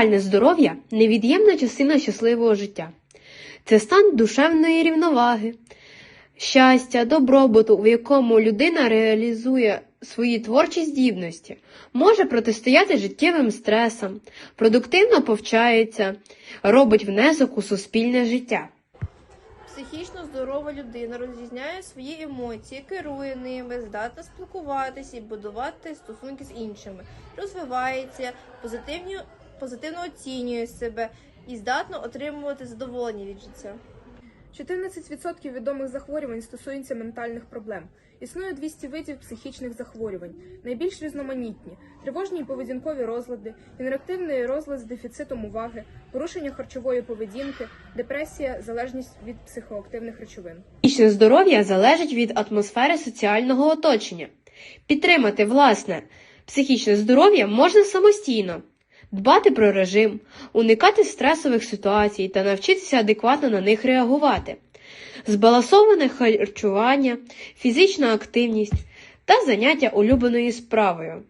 Ментальне здоров'я невід'ємна частина щасливого життя. Це стан душевної рівноваги, щастя, добробуту, в якому людина реалізує свої творчі здібності, може протистояти життєвим стресам, продуктивно повчається, робить внесок у суспільне життя. Психічно здорова людина розрізняє свої емоції, керує ними, здатна спілкуватися і будувати стосунки з іншими, розвивається, позитивні, позитивно оцінює себе і здатна отримувати задоволення від життя. 14% відомих захворювань стосуються ментальних проблем. Існує 200 видів психічних захворювань, найбільш різноманітні: тривожні і поведінкові розлади, інереактивний розлад з дефіцитом уваги, порушення харчової поведінки, депресія, залежність від психоактивних речовин. Психічне здоров'я залежить від атмосфери соціального оточення. Підтримати власне психічне здоров'я можна самостійно, дбати про режим, уникати стресових ситуацій та навчитися адекватно на них реагувати. Збалансоване харчування, фізична активність та заняття улюбленою справою.